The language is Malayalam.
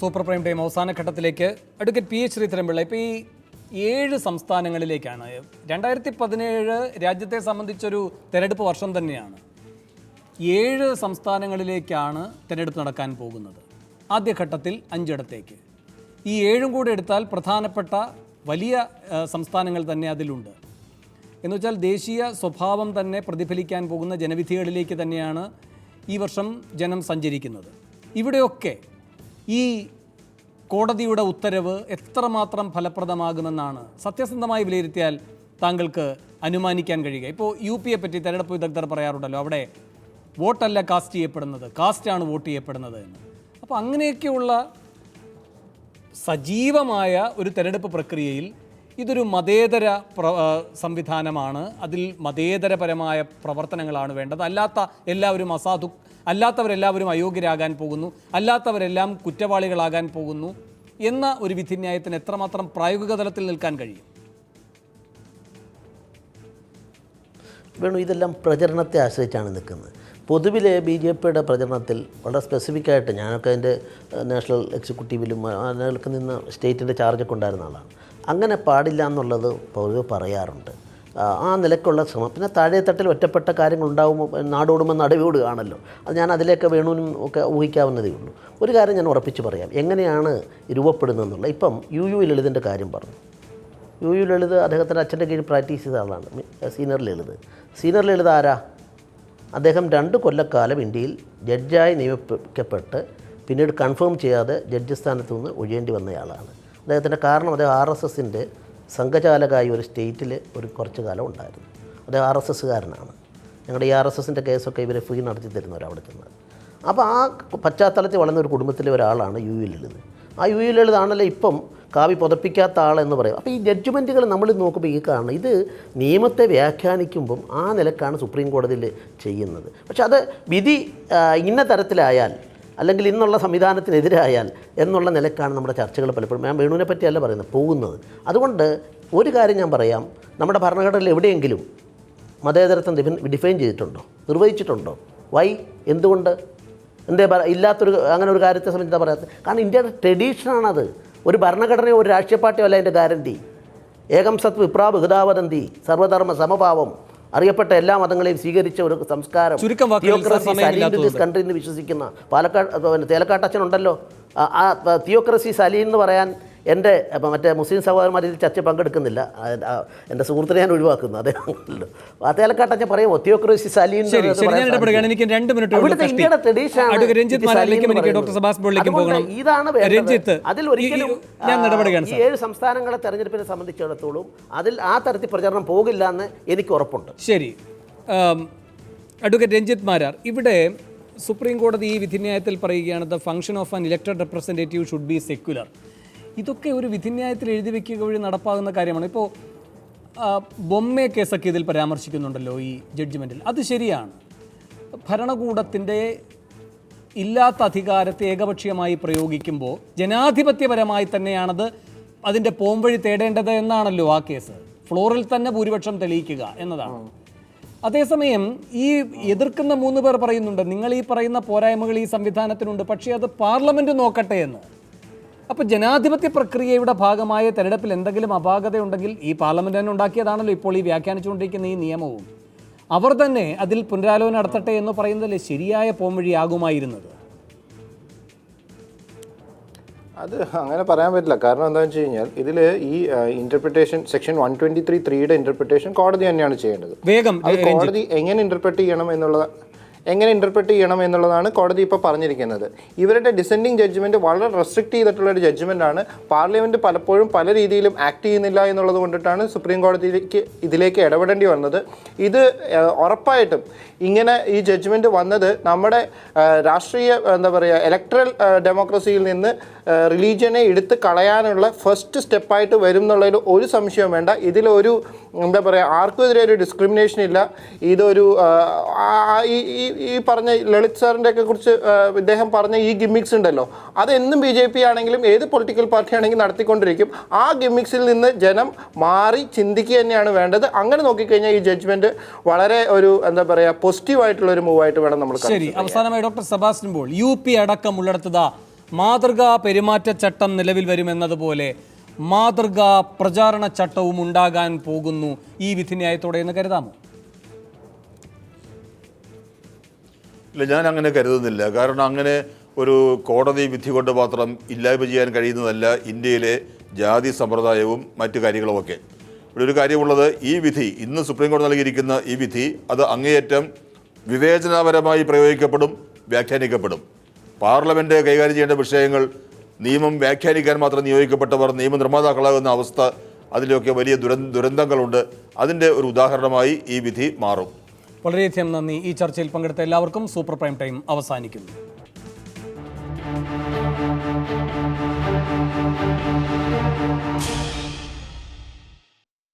സൂപ്പർ പ്രൈം ടൈം അവസാന ഘട്ടത്തിലേക്ക്. അഡ്വക്കേറ്റ് പി എച്ച് ശ്രീധരൻപിള്ള ഇപ്പോൾ ഈ ഏഴ് സംസ്ഥാനങ്ങളിലേക്കാണ്. രണ്ടായിരത്തി പതിനേഴ് രാജ്യത്തെ സംബന്ധിച്ചൊരു തെരഞ്ഞെടുപ്പ് വർഷം തന്നെയാണ്. ഏഴ് സംസ്ഥാനങ്ങളിലേക്കാണ് തിരഞ്ഞെടുപ്പ് നടക്കാൻ പോകുന്നത്. ആദ്യഘട്ടത്തിൽ അഞ്ചിടത്തേക്ക്. ഈ ഏഴും കൂടെ എടുത്താൽ പ്രധാനപ്പെട്ട വലിയ സംസ്ഥാനങ്ങൾ തന്നെ അതിലുണ്ട്. എന്ന് വെച്ചാൽ ദേശീയ സ്വഭാവം തന്നെ പ്രതിഫലിക്കാൻ പോകുന്ന ജനവിധികളിലേക്ക് തന്നെയാണ് ഈ വർഷം ജനം സഞ്ചരിക്കുന്നത്. ഇവിടെയൊക്കെ ഈ കോടതിയുടെ ഉത്തരവ് എത്രമാത്രം ഫലപ്രദമാകുമെന്നാണ് സത്യസന്ധമായി വിലയിരുത്തിയാൽ താങ്കൾക്ക് അനുമാനിക്കാൻ കഴിയുക. ഇപ്പോൾ യു പിയെ പറ്റി തെരഞ്ഞെടുപ്പ് വിദഗ്ധർ പറയാറുണ്ടല്ലോ അവിടെ വോട്ടല്ല കാസ്റ്റ് ചെയ്യപ്പെടുന്നത് കാസ്റ്റാണ് വോട്ട് ചെയ്യപ്പെടുന്നത് എന്ന്. അപ്പോൾ അങ്ങനെയൊക്കെയുള്ള സജീവമായ ഒരു തെരഞ്ഞെടുപ്പ് പ്രക്രിയയിൽ ഇതൊരു മതേതര സംവിധാനമാണ്. അതിൽ മതേതരപരമായ പ്രവർത്തനങ്ങളാണ് വേണ്ടത്. അല്ലാത്ത എല്ലാവരും അസാധു അല്ലാത്തവരെല്ലാവരും അയോഗ്യരാകാൻ പോകുന്നു. അല്ലാത്തവരെല്ലാം കുറ്റവാളികളാകാൻ പോകുന്നു. എന്ന ഒരു വിധിന്യായത്തിന് എത്രമാത്രം പ്രായോഗിക തലത്തിൽ നിൽക്കാൻ കഴിയും? വേണു ഇതെല്ലാം പ്രചരണത്തെ ആശ്രയിച്ചാണ് നിൽക്കുന്നത്. പൊതുവിലെ ബി ജെ പിയുടെ പ്രചരണത്തിൽ വളരെ സ്പെസിഫിക് ആയിട്ട് ഞാനൊക്കെ അതിന്റെ നാഷണൽ എക്സിക്യൂട്ടീവിലും അതിനൊക്കെ നിന്ന് സ്റ്റേറ്റിന്റെ ചാർജൊക്കെ ഉണ്ടായിരുന്ന ആളാണ്. അങ്ങനെ പാടില്ല എന്നുള്ളത് പൊതുവെ പറയാറുണ്ട്. ആ, നിലക്കുള്ള ശ്രമം. പിന്നെ താഴെത്തട്ടിൽ ഒറ്റപ്പെട്ട കാര്യങ്ങൾ ഉണ്ടാകുമ്പോൾ നാടോടുമ്പോൾ നടുവിടുകയാണല്ലോ അത് ഞാൻ അതിലേക്ക് വേണുവിനും ഒക്കെ ഊഹിക്കാവുന്നതേ ഉള്ളൂ. ഒരു കാര്യം ഞാൻ ഉറപ്പിച്ച് പറയാം. എങ്ങനെയാണ് രൂപപ്പെടുന്നതെന്നുള്ള. ഇപ്പം യു യു ലളിതിന്റെ കാര്യം പറഞ്ഞു. യു യു ലളിത് അദ്ദേഹത്തിന്റെ അച്ഛന്റെ കീഴിൽ പ്രാക്ടീസ് ചെയ്ത ആളാണ്. സീനിയർ ലളിത്. സീനിയർ ലളിത് ആരാ? അദ്ദേഹം രണ്ട് കൊല്ലക്കാലം ഇന്ത്യയിൽ ജഡ്ജായി നിയമിക്കപ്പെട്ട് പിന്നീട് കൺഫേം ചെയ്യാതെ ജഡ്ജി സ്ഥാനത്ത് നിന്ന് ഒഴിയേണ്ടി വന്നയാളാണ്. അദ്ദേഹത്തിന്റെ കാരണം അദ്ദേഹം ആർ എസ് എസിന്റെ സംഘചാലകമായി ഒരു സ്റ്റേറ്റിൽ ഒരു കുറച്ച് കാലം ഉണ്ടായിരുന്നു. അദ്ദേഹം ആർ എസ് എസ്സുകാരനാണ് ഞങ്ങളുടെ ഈ ആർ എസ് എസിന്റെ കേസൊക്കെ ഇവരെ ഫ്രീ നടത്തി തരുന്നവർ അവിടെ ചെന്ന്. അപ്പോൾ ആ പശ്ചാത്തലത്തിൽ വളർന്ന ഒരു കുടുംബത്തിലെ ഒരാളാണ് യു യു ലളിത്. ആ യു യു എഴുതാണല്ലോ ഇപ്പം കാവി പുതപ്പിക്കാത്ത ആളെന്ന് പറയും. അപ്പോൾ ഈ ജഡ്ജ്മെന്റുകൾ നമ്മൾ നോക്കുമ്പോൾ ഈ കാരണം ഇത് നിയമത്തെ വ്യാഖ്യാനിക്കുമ്പം ആ നിലക്കാണ് സുപ്രീം കോടതിയിൽ ചെയ്യുന്നത്. പക്ഷെ അത് വിധി ഇന്ന തരത്തിലായാൽ അല്ലെങ്കിൽ ഇന്നുള്ള സംവിധാനത്തിനെതിരായാൽ എന്നുള്ള നിലക്കാണ് നമ്മുടെ ചർച്ചകൾ പലപ്പോഴും. ഞാൻ വേണുവിനെ പറ്റിയല്ല പറയുന്നത് പോകുന്നത്. അതുകൊണ്ട് ഒരു കാര്യം ഞാൻ പറയാം. നമ്മുടെ ഭരണഘടനയിൽ എവിടെയെങ്കിലും മതേതരത്വം ഡിഫൈൻ ഡിഫൈൻ ചെയ്തിട്ടുണ്ടോ? നിർവഹിച്ചിട്ടുണ്ടോ? വൈ എന്തുകൊണ്ട്? എന്തേ പറ ഇല്ലാത്തൊരു അങ്ങനെ ഒരു കാര്യത്തെ സംബന്ധിച്ച് എന്താ പറയാത്തത്? കാരണം ഇന്ത്യയുടെ ട്രഡീഷനാണത് ഒരു ഭരണഘടനയോ ഒരു രാഷ്ട്രീയ പാർട്ടിയോ അല്ല അതിന്റെ ഗ്യാരണ്ടി ഏകം സത് വിപ്രാ സർവധർമ്മ സമഭാവം. അറിയപ്പെട്ട എല്ലാ മതങ്ങളെയും സ്വീകരിച്ച ഒരു സംസ്കാരം തിയോക്രസി. കൺട്രി എന്ന് വിശ്വസിക്കുന്ന പാലക്കാട് തേലക്കാട്ടച്ഛൻ ഉണ്ടല്ലോ ആ- ആ തിയോക്രസി സലീൻ എന്ന് പറയാൻ എന്റെ അപ്പം മറ്റേ മുസ്ലിം സഹോദരന്മാർ ഇതിൽ ചർച്ച പങ്കെടുക്കുന്നില്ല. എന്റെ സുഹൃത്തിനെ ഞാൻ ഒഴിവാക്കുന്നു. അദ്ദേഹം ആ ഞാൻ പറയുമോ തിയോക്രസി സലീൻ എനിക്ക് രണ്ട് മിനിറ്റ് ഇന്ത്യയുടെ രഞ്ജിത്ത് ഡോക്ടർ സബാസ് പോകണം. ഇതാണ് രഞ്ജിത്ത് അതിൽ ഒരിക്കലും ഏഴ് സംസ്ഥാനങ്ങളെ തെരഞ്ഞെടുപ്പിനെ സംബന്ധിച്ചിടത്തോളം അതിൽ ആ തരത്തിൽ പ്രചരണം പോകില്ല എന്ന് എനിക്ക് ഉറപ്പുണ്ട്. ശരി. അഡ്വക്കേറ്റ് രഞ്ജിത്ത് മാരാർ ഇവിടെ സുപ്രീം കോടതി ഈ വിധിന്യായത്തിൽ പറയുകയാണ് the function of an elected representative should be secular ഇതൊക്കെ ഒരു വിധിന്യായത്തിൽ എഴുതി വെക്കുക വഴി നടപ്പാകുന്ന കാര്യമാണ്. ഇപ്പോൾ ബൊമ്മെ കേസൊക്കെ ഇതിൽ പരാമർശിക്കുന്നുണ്ടല്ലോ ഈ ജഡ്ജ്മെന്റിൽ അത് ശരിയാണ്. ഭരണകൂടത്തിന്റെ ഇല്ലാത്ത അധികാരത്തെ ഏകപക്ഷീയമായി പ്രയോഗിക്കുമ്പോൾ ജനാധിപത്യപരമായി തന്നെയാണത് അതിന്റെ പോംവഴി തേടേണ്ടത് എന്നാണല്ലോ ആ കേസ്. ഫ്ലോറിൽ തന്നെ ഭൂരിപക്ഷം തെളിയിക്കുക എന്നതാണ്. അതേസമയം ഈ എതിർക്കുന്ന മൂന്ന് പേർ പറയുന്നുണ്ട് നിങ്ങൾ ഈ പറയുന്ന പോരായ്മകൾ ഈ സംവിധാനത്തിനുണ്ട് പക്ഷേ അത് പാർലമെന്റ് നോക്കട്ടെ എന്ന്. അപ്പോൾ ജനാധിപത്യ പ്രക്രിയയുടെ ഭാഗമായ തെരഞ്ഞെടുപ്പിൽ എന്തെങ്കിലും അപാകത ഉണ്ടെങ്കിൽ ഈ പാർലമെന്റ് തന്നെ ഉണ്ടാക്കിയതാണല്ലോ ഇപ്പോൾ ഈ വ്യാഖ്യാനിച്ചുകൊണ്ടിരിക്കുന്ന ഈ നിയമവും. അവർ തന്നെ അതിൽ പുനരാലോചന നടത്തട്ടെ എന്ന് പറയുന്നതല്ലേ ശരിയായ പോംവഴിയാകുമായിരുന്നത്. അത് അങ്ങനെ പറയാൻ പറ്റില്ല. കാരണം എന്താണെന്ന് വെച്ച് കഴിഞ്ഞാൽ ഇതിൽ ഈ interpretation section one twenty three ത്രീയുടെ ഇന്റർപ്രിട്ടേഷൻ കോടതി തന്നെയാണ് ചെയ്യേണ്ടത്. വേഗം കോടതി എങ്ങനെ ഇന്റർപ്രറ്റ് ചെയ്യണം എന്നുള്ളത് എങ്ങനെ ഇന്റർപ്രറ്റ് ചെയ്യണം എന്നുള്ളതാണ് കോടതി ഇപ്പോൾ പറഞ്ഞിരിക്കുന്നത്. ഇവരുടെ ഡിസെൻഡിങ് ജഡ്ജ്മെന്റ് വളരെ റെസ്ട്രിക്റ്റ് ചെയ്തിട്ടുള്ള ഒരു ജഡ്ജ്മെന്റ് ആണ്. പാർലമെന്റ് പലപ്പോഴും പല രീതിയിലും ആക്ട് ചെയ്യുന്നില്ല എന്നുള്ളത് കൊണ്ടിട്ടാണ് സുപ്രീം കോടതിയിലേക്ക് ഇതിലേക്ക് ഇടപെടേണ്ടി വന്നത്. ഇത് ഉറപ്പായിട്ടും ഇങ്ങനെ ഈ ജഡ്ജ്മെന്റ് വന്നത് നമ്മുടെ രാഷ്ട്രീയ എന്താ പറയുക ഇലക്ട്രൽ ഡെമോക്രസിയിൽ നിന്ന് റിലീജിയനെ എടുത്ത് കളയാനുള്ള ഫസ്റ്റ് സ്റ്റെപ്പായിട്ട് വരും എന്നുള്ളതിൽ ഒരു സംശയവും വേണ്ട. ഇതിലൊരു എന്താ പറയുക ആർക്കും എതിരെ ഒരു ഡിസ്ക്രിമിനേഷൻ ഇല്ല. ഇതൊരു ഈ ഈ പറഞ്ഞ ലളിത് സാറിന്റെ ഒക്കെ കുറിച്ച് ഇദ്ദേഹം പറഞ്ഞ ഈ ഗിമ്മിക്സ് ഉണ്ടല്ലോ അതെന്നും ബി ജെ പി ആണെങ്കിലും ഏത് പൊളിറ്റിക്കൽ പാർട്ടി ആണെങ്കിലും നടത്തിക്കൊണ്ടിരിക്കും. ആ ഗിമ്മിക്സിൽ നിന്ന് ജനം മാറി ചിന്തിക്കുക തന്നെയാണ് വേണ്ടത്. അങ്ങനെ നോക്കിക്കഴിഞ്ഞാൽ ഈ ജഡ്ജ്മെന്റ് വളരെ ഒരു എന്താ പറയുക പോസിറ്റീവ് ആയിട്ടുള്ള ഒരു മൂവായിട്ട് വേണം നമ്മൾ ശരി അവസാനമായി doctor Sebastian Paul U P അടക്കം ഉള്ളിടത്തതാ മാതൃകാ പെരുമാറ്റച്ചട്ടം നിലവിൽ വരുമെന്നതുപോലെ മാതൃകാ പ്രചാരണ ചട്ടവും ഉണ്ടാകാൻ പോകുന്നു ഈ വിധിന്യായത്തോടെ എന്ന് കരുതാമോ? ഇല്ല ഞാൻ അങ്ങനെ കരുതുന്നില്ല. കാരണം അങ്ങനെ ഒരു കോടതി വിധി കൊണ്ട് മാത്രം ഇല്ലായ്മ ചെയ്യാൻ കഴിയുന്നതല്ല ഇന്ത്യയിലെ ജാതി സമ്പ്രദായവും മറ്റു കാര്യങ്ങളുമൊക്കെ. ഇവിടെ ഒരു കാര്യമുള്ളത് ഈ വിധി ഇന്ന് സുപ്രീം കോടതി നൽകിയിരിക്കുന്ന ഈ വിധി അത് അങ്ങേയറ്റം വിവേചനാപരമായി പ്രയോഗിക്കപ്പെടും വ്യാഖ്യാനിക്കപ്പെടും. പാർലമെന്റ് കൈകാര്യം ചെയ്യേണ്ട വിഷയങ്ങൾ നിയമം വ്യാഖ്യാനിക്കാൻ മാത്രം നിയോഗിക്കപ്പെട്ടവർ നിയമനിർമ്മാതാക്കളാകുന്ന അവസ്ഥ അതിലൊക്കെ വലിയ ദുരന്ത ദുരന്തങ്ങളുണ്ട്. അതിന്റെ ഒരു ഉദാഹരണമായി ഈ വിധി മാറും. വളരെയധികം നന്ദി. ഈ ചർച്ചയിൽ പങ്കെടുത്ത എല്ലാവർക്കും സൂപ്പർ പ്രൈം ടൈം അവസാനിക്കുന്നു.